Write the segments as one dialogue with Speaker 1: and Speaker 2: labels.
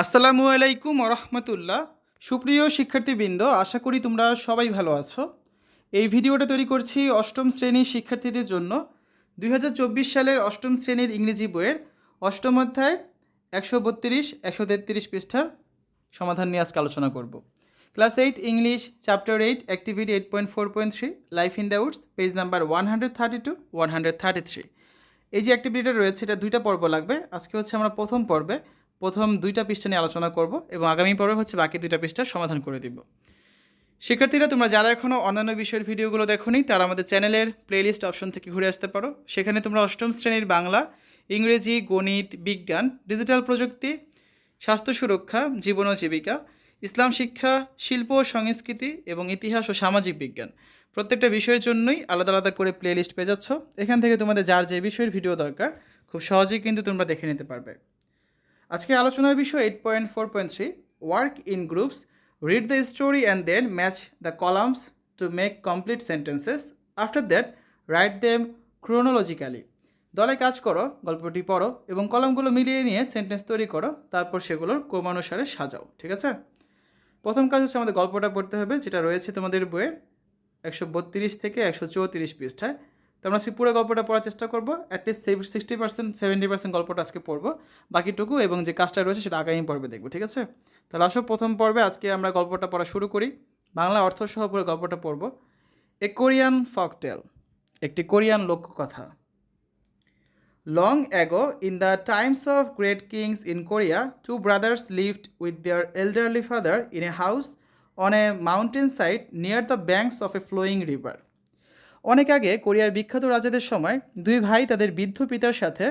Speaker 1: আসসালামু আলাইকুম রহমতুল্লাহ সুপ্রিয় শিক্ষার্থীবৃন্দ, আশা করি তোমরা সবাই ভালো আছো। এই ভিডিওটা তৈরি করছি অষ্টম শ্রেণির শিক্ষার্থীদের জন্য। দুই হাজার চব্বিশ সালের অষ্টম শ্রেণির ইংরেজি বইয়ের অষ্টম অধ্যায়, একশো বত্রিশ, একশো তেত্রিশ পৃষ্ঠার সমাধান নিয়ে আজকে আলোচনা করব। Class eight English, chapter eight, activity eight point four point three, life in the woods, page number one hundred thirty two, one hundred thirty three. এই যে অ্যাক্টিভিটিটা রয়েছে, এটা দুইটা পর্ব লাগবে। আজকে হচ্ছে আমরা প্রথম পর্বে প্রথম দুইটা পৃষ্ঠা নিয়ে আলোচনা করব এবং আগামী পর্বে হচ্ছে বাকি দুইটা পৃষ্ঠার সমাধান করে দিব। শিক্ষার্থীরা, তোমরা যারা এখনও অন্যান্য বিষয়ের ভিডিওগুলো দেখোনি, তারা আমাদের চ্যানেলের প্লেলিস্ট অপশন থেকে ঘুরে আসতে পারো। সেখানে তোমরা অষ্টম শ্রেণির বাংলা, ইংরেজি, গণিত, বিজ্ঞান ডিজিটাল প্রযুক্তি, স্বাস্থ্য সুরক্ষা, জীবন ও জীবিকা, ইসলাম শিক্ষা, শিল্প ও সংস্কৃতি এবং ইতিহাস ও সামাজিক বিজ্ঞান। প্রত্যেকটা বিষয়ের জন্যই আলাদা আলাদা করে প্লেলিস্ট পেয়ে যাচ্ছ। এখান থেকে তোমাদের যার যে বিষয়ের ভিডিও দরকার, খুব সহজেই কিন্তু তোমরা দেখে নিতে পারবে। আজকে আলোচনার বিষয় eight point four point three work in groups read the story and then match the columns to make complete sentences after that write them chronologically দলে কাজ করো, গল্পটি পড়ো এবং কলমগুলো মিলিয়ে নিয়ে সেন্টেন্স তৈরি করো, তারপর সেগুলোর ক্রমানুসারে সাজাও, ঠিক আছে? প্রথম কাজ হচ্ছে আমাদের গল্পটা পড়তে হবে, যেটা রয়েছে তোমাদের বইয়ের একশো বত্রিশ থেকে একশো চৌত্রিশ পৃষ্ঠায়। তো আমরা পুরো গল্পটা পড়ার চেষ্টা করব। At least sixty percent seventy percent গল্পটা আজকে পড়ব। বাকিটুকু এবং যে কাজটা রয়েছে সেটা আগামী পর্বে দেখব ঠিক আছে? তাহলে আসো প্রথম পর্বে আজকে আমরা গল্পটা পড়া শুরু করি। বাংলা অর্থ সহ পুরো গল্পটা পড়ব। এ কোরিয়ান ফকটেল একটি কোরিয়ান লোককথা। Long ago, in the times of great kings in Korea, two brothers lived with their elderly father in a house on a mountainside near the banks of a flowing river. অনেক আগে কোরিয়ার বিখ্যাত রাজাদের সময় দুই ভাই তাদের বৃদ্ধ পিতার সাথে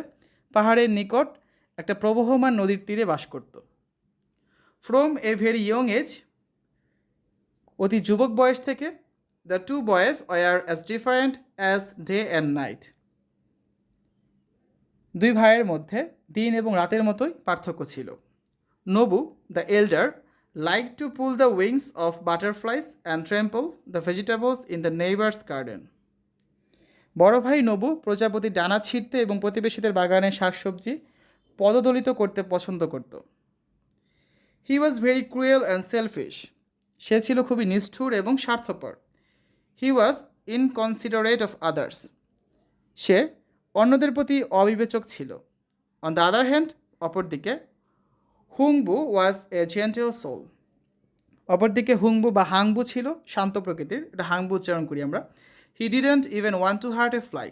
Speaker 1: পাহাড়ের নিকট একটা প্রবহমান নদীর তীরে বাস করত। From a very young age অতি যুবক বয়স থেকে the two boys were as different as day and night দুই ভাইয়ের মধ্যে দিন এবং রাতের মতোই পার্থক্য ছিল। Nabu the elder like to pull the wings of butterflies and trample the vegetables in the neighbours garden বড় ভাই নবু প্রজাপতির ডানা ছিঁড়তে এবং প্রতিবেশীদের বাগানে শাকসবজি পদদলিত করতে পছন্দ করত। He was very cruel and selfish সে ছিল খুবই নিষ্ঠুর এবং স্বার্থপর। He was inconsiderate of others সে অন্যদের প্রতি অবিবেচক ছিল। অন দ্য আদার হ্যান্ড অপরদিকে হুংবু ওয়াজ এ জেন্টেল সোল অপরদিকে হুংবু বা হাংবু ছিল শান্ত প্রকৃতির। এটা হাংবু উচ্চারণ করি আমরা। He didn't even want to hurt a fly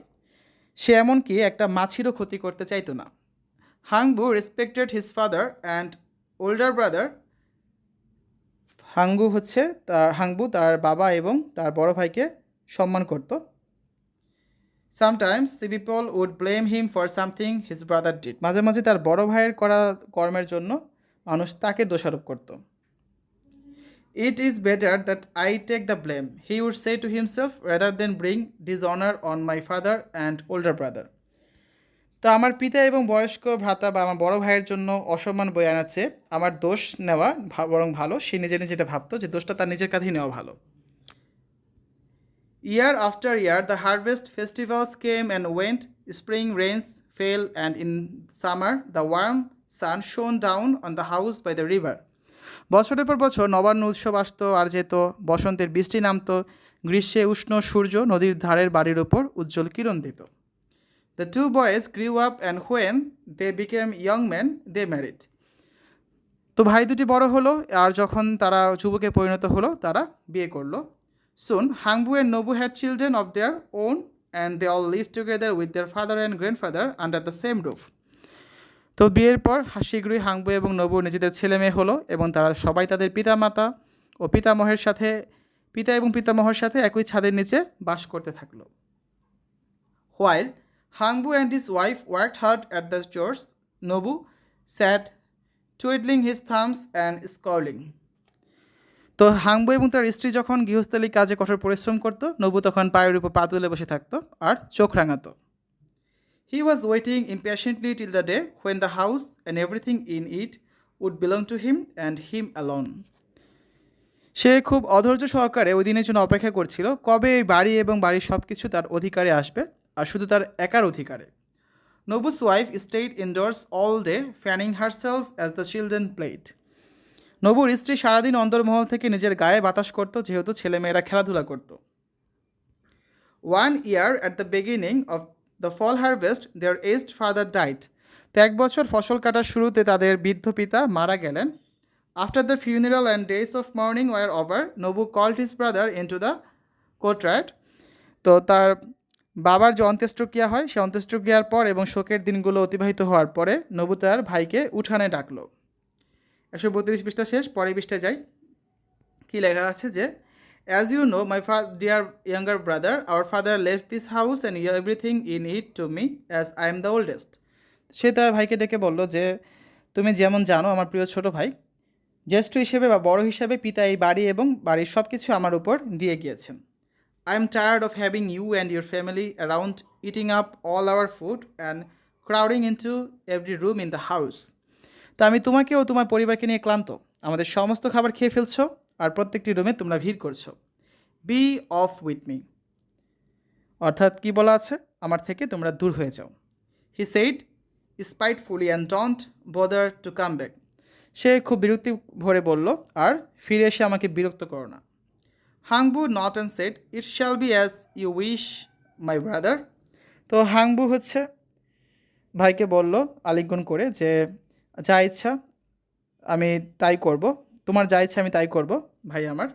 Speaker 1: সে এমনকি একটা মাছিরও ক্ষতি করতে চাইতো না। Hangbu respected his father and older brother Hangbu হচ্ছে তার হাংবু তার বাবা এবং তার বড় ভাইকে সম্মান করতো। Sometimes C people would blame him for something his brother did মাঝে মাঝে তার বড় ভাইয়ের করা কর্মের জন্য মানুষ তাকে দোষারোপ করত। It is better that I take the blame he would say to himself rather than bring dishonour on my father and older brother তো আমার পিতা এবং বয়স্ক ভ্রাতা বা আমার বড় ভাইয়ের জন্য অসম্মান বই আনাচ্ছে আমার দোষ নেওয়া বরং ভালো সে নিজে নিজে যেটা ভাবতো যে দোষটা তার নিজের কাছেই নেওয়া ভালো Year after year, the harvest festivals came and went. Spring rains fell, and in summer, the warm sun shone down on the house by the river. বছরের পর বছর নবান্ন উৎসব আসতো আর যেত। বসন্তের বৃষ্টি নামতো। গ্রীষ্মে উষ্ণ সূর্য নদীর ধারের বাড়ির ওপর উজ্জ্বল কিরণ দিত। The two boys grew up and when they became young man they married তো ভাই দুটি বড় হলো আর যখন তারা যুবকে পরিণত হলো তারা বিয়ে করল। Soon, Hangbu and Nobu had children of their own, and they all lived together with their father and grandfather under the same roof. তো বিয়ের পর হা- শীঘ্রই হাংবু এবং নবু নিজেদের ছেলে মেয়ে হলো এবং তারা সবাই তাদের পিতামাতা ও পিতামহের সাথে, পিতা এবং পিতামহের সাথে একই ছাদের নিচে বাস করতে থাকল। While Hangbu and his wife worked hard at the chores Nabu sat twiddling his thumbs and scowling তো হাংবু এবং তার স্ত্রী যখন গৃহস্থালী কাজে কঠোর পরিশ্রম করতো, নবু তখন পায়ের উপর পা তুলে বসে থাকতো আর চোখ রাঙাতো। He was waiting impatiently till the day when the house and everything in it would belong to him and him alone সে খুব অধৈর্য সহকারে ওই দিনের জন্য অপেক্ষা করছিল কবে এই বাড়ি এবং বাড়ির সব কিছু তার অধিকারে আসবে আর শুধু তার একার অধিকারে। Nobu's wife stayed indoors all day, fanning herself as the children played নবুর স্ত্রী সারাদিন অন্দরমহল থেকে নিজের গায়ে বাতাস করত যেহেতু ছেলেমেয়েরা খেলাধুলা করত। One year at the beginning of the fall harvest, their aged father died তো এক বছর ফসল কাটার শুরুতে তাদের বৃদ্ধ পিতা মারা গেলেন। After the funeral and days of mourning were over, Nabu called his brother into the courtyard. তো তার বাবার যে অন্ত্যেষ্টক্রিয়া হয়, সে অন্ত্যেষ্টক্রিয়ার পর এবং শোকের দিনগুলো অতিবাহিত হওয়ার পরে নবু তার ভাইকে উঠানে ডাকলো। একশো বত্রিশ পৃষ্ঠা শেষ পরে পৃষ্ঠায় যাই। কী লেখা আছে যে অ্যাজ ইউ নো মাই ফা dear younger brother our father left this house and everything in it to me as I am the oldest সে তার ভাইকে ডেকে বলল যে, তুমি যেমন জানো আমার প্রিয় ছোট ভাই, জ্যেষ্ঠ হিসেবে বা বড় হিসেবে পিতা এই বাড়ি এবং বাড়ির সব কিছু আমার উপর দিয়ে গিয়েছেন। I am tired of having you and your family around, eating up all our food and crowding into every room in the house. তা আমি তোমাকে ও তোমার পরিবারকে নিয়ে ক্লান্ত। আমাদের সমস্ত খাবার খেয়ে ফেলছো। আর প্রত্যেকটি রুমে তোমরা ভিড় করছ। বি অফ উইথ মি অর্থাৎ কি বলা আছে? আমার থেকে তোমরা দূর হয়ে যাও। He said spitefully and don't bother to come back সে খুব বিরক্তি ভরে বলল, আর ফিরে এসে আমাকে বিরক্ত করো না। Hangbu nodded and said it shall be as you wish my brother তো হাংবু হচ্ছে ভাইকে বলল, আলিঙ্গন করে যে, যা ইচ্ছা আমি তাই করব। তোমার যা ইচ্ছা আমি তাই করব। ভাই আমার।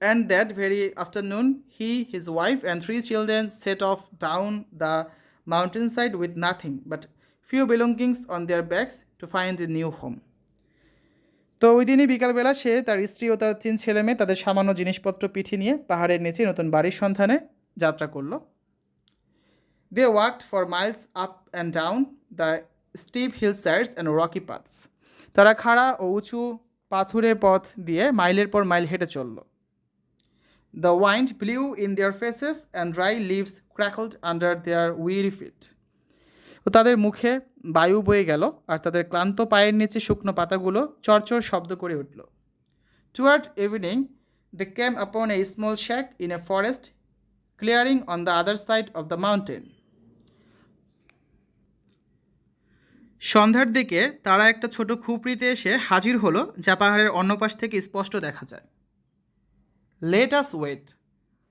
Speaker 1: And that very afternoon he his wife and three children set off down the mountain side with nothing but few belongings on their bags to find a new home তো ওই দিনই বিকালবেলা সে তার স্ত্রী ও তার তিন ছেলে মেয়ে তাদের সামান্য জিনিসপত্র পিঠে নিয়ে পাহাড়ের নিচে নতুন বাড়ির সন্ধানে যাত্রা করল। They walked for miles up and down the steep hill sides and rocky paths তারা খাড়া ও উঁচু পাথুরে পথ দিয়ে মাইলের পর মাইল হেঁটে চলল। The wind blew in their faces and dry leaves crackled under their wiry feet তো তাদের মুখে বায়ু বয়ে গেল আর তাদের ক্লান্ত পায়ের নিচে শুকনো পাতাগুলো চরচর শব্দ করে উঠল। Toward evening they came upon a small shack in a forest clearing on the other side of the mountain সন্ধ্যার দিকে তারা একটা ছোট খুপড়িতে এসে হাজির হলো, যা পাহাড়ের অন্য পাশ থেকে স্পষ্ট দেখা যায়। Let us wait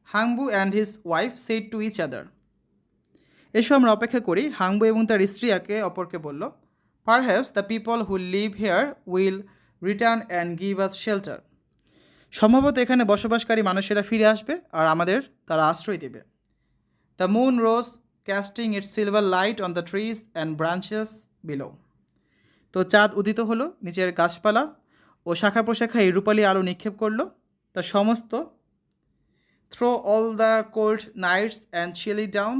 Speaker 1: Hangbu and his wife said to each other এসো আমরা অপেক্ষা করি হাংবু এবং তার স্ত্রী একে অপরকে বলল perhaps the people who live here will return and give us shelter সম্ভবত এখানে বসবাসকারী মানুষেরা ফিরে আসবে আর আমাদের তারা আশ্রয় দেবে। The moon rose casting its silver light on the trees and branches below তো চাঁদ উদিত হলো, নিচের গাছপালা ও শাখা এই রূপালি আলো নিক্ষেপ করল। তা সমস্ত through all the cold nights and chilly dawn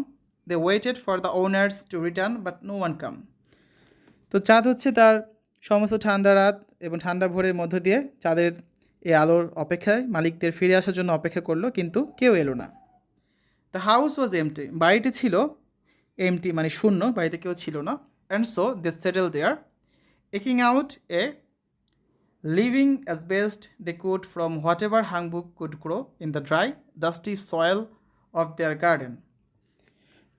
Speaker 1: they waited for the owners to return but no one come তো চাঁদ হচ্ছে তার সমস্ত ঠান্ডা রাত এবং ঠান্ডা ভোরের মধ্য দিয়ে চাঁদের এই আলোর অপেক্ষায় মালিকদের ফিরে আসার জন্য অপেক্ষা করল, কিন্তু কেউ এলো না। দ্য হাউস ওয়াজ এমটি বাড়িটি ছিল এমটি মানে শূন্য, বাড়িতে কেউ ছিল না। And so they settle there eking out a living as best they could from whatever হাংবুক could grow in the dry dusty soil of their garden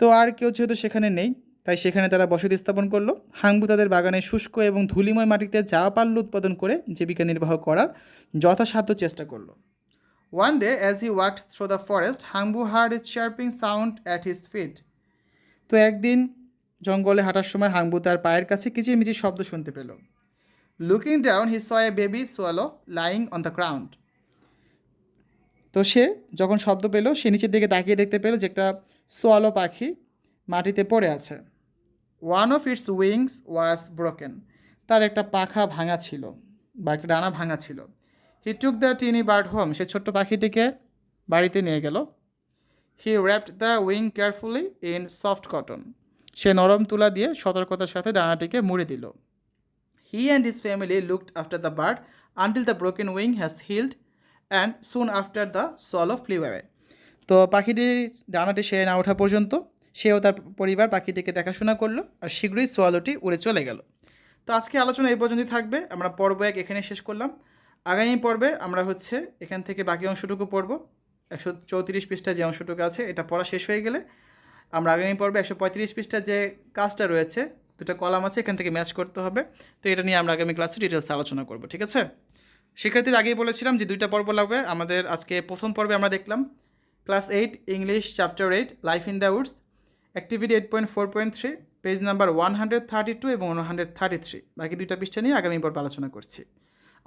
Speaker 1: তো আর কেউ যেহেতু সেখানে নেই, তাই সেখানে তারা বসতি স্থাপন করল। হাংবু তাদের বাগানে শুষ্ক এবং ধুলিময় মাটিতে যা পারল উৎপাদন করে জীবিকা নির্বাহ করার যথাসাধ্য চেষ্টা করল। One day as he walked through the forest Hangbu heard is chirping sound at his feet তো একদিন জঙ্গলে হাঁটার সময় হাংবু তার পায়ের কাছে কিচিরমিচির শব্দ শুনতে পেল। Looking down he saw a baby swallow lying on the ground তো সে যখন শব্দ পেল, সে নিচের দিকে তাকিয়ে দেখতে পেল যে একটা সোয়ালো পাখি মাটিতে পড়ে আছে। One of its wings was broken তার একটা পাখা ভাঙা ছিল বা একটা ডানা ভাঙা ছিল। He took the tiny bird home সে ছোট্ট পাখিটিকে বাড়িতে নিয়ে গেল। He wrapped the wing carefully in soft cotton সে নরম তুলা দিয়ে সতর্কতার সাথে ডানাটিকে মুড়ে দিল। He and his family looked after the bird until the broken wing has healed and soon after the swallow off flew তো পাখিটির ডানাটি সে না ওঠা পর্যন্ত সেও তার পরিবার পাখিটিকে দেখাশোনা করল আর শীঘ্রই সোয়ালোটি উড়ে চলে গেল। তো আজকে আলোচনা এই পর্যন্তই থাকবে। আমরা পর্ব এক এখানে শেষ করলাম। আগামী পর্বে আমরা হচ্ছে এখান থেকে বাকি অংশটুকু পড়ব। একশো চৌত্রিশ পৃষ্ঠা যে অংশটুকু আছে, এটা পড়া শেষ হয়ে গেলে আমরা আগামী পর্বে একশো পঁয়ত্রিশ পৃষ্ঠার যে কাজটা রয়েছে, দুটো কলাম আছে, এখান থেকে ম্যাচ করতে হবে। তো এটা নিয়ে আমরা আগামী ক্লাসে ডিটেলস আলোচনা করব, ঠিক আছে? শিক্ষার্থীর আগেই বলেছিলাম যে দুইটা পর্ব লাগবে। আমাদের আজকে প্রথম পর্বে আমরা দেখলাম class eight English chapter eight life in the woods activity eight point four point three page number one hundred thirty two এবং ওয়ান হান্ড্রেড থার্টি থ্রি বাকি দুইটা পৃষ্ঠা নিয়ে আগামী পর্বে আলোচনা করছি।